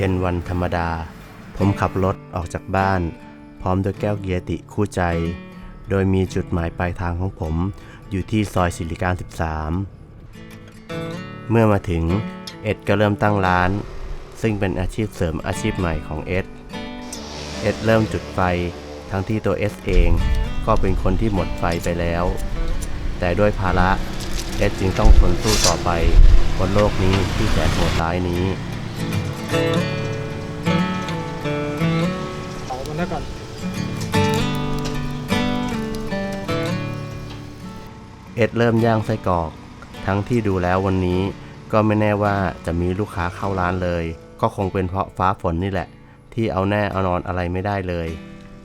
เย็นวันธรรมดา ผมขับรถออกจากบ้าน พร้อมด้วยแก้วเกียรติคู่ใจ โดยมีจุดหมายปลายทางของผมอยู่ที่ซอยสิริการ 13 เมื่อมาถึงเอ็ดก็เริ่มตั้งร้าน ซึ่งเป็นอาชีพเสริมอาชีพใหม่ของเอ็ด เอ็ดเริ่มจุดไฟทั้งที่ตัวเอสเองก็เป็นคนที่หมดไฟไปแล้ว แต่ด้วยภาระเอ็ดจึงต้องทนสู้ต่อไปบนโลกนี้ที่แสนโหดร้ายนี้ เผามันแล้วก่อน เอ็ดเริ่มย่างไส้กรอก ทั้งที่ดูแล้ววันนี้ก็ไม่แน่ว่าจะมีลูกค้าเข้าร้านเลย ก็คงเป็นเพราะฟ้าฝนนี่แหละ ที่เอาแน่เอานอนอะไรไม่ได้เลย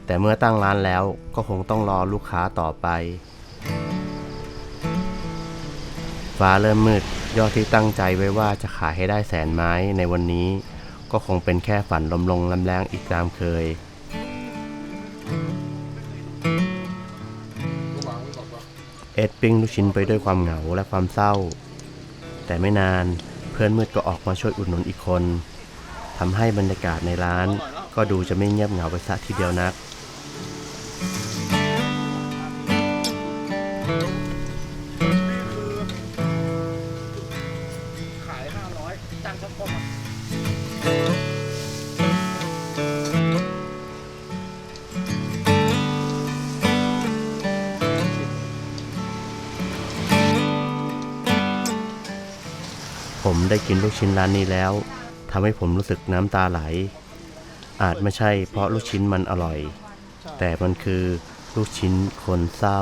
แต่เมื่อตั้งร้านแล้วก็คงต้องรอลูกค้าต่อไป ฟ้าเริ่มมืดยอดที่ตั้งใจไว้ว่าจะขายให้ได้แสนไม้ในวันนี้ ก็คงเป็นแค่ฝันลมลงลำแรงอีกตามเคย เอ็ดปิ้งลูกชิ้นไปด้วยความเหงาและความเศร้า แต่ไม่นานเพื่อนมืดก็ออกมาช่วยอุดหนุนอีกคนทำให้บรรยากาศในร้าน ก็ดูจะไม่เงียบเหงาไปสักทีเดียวนักขาย500จ้างช่างคมอ่ ผมได้กินลูกชิ้นร้านนี้แล้วทำให้ผมรู้สึกน้ำตาไหล อาจไม่ใช่เพราะลูกชิ้นมันอร่อย แต่มันคือลูกชิ้นคนเศร้า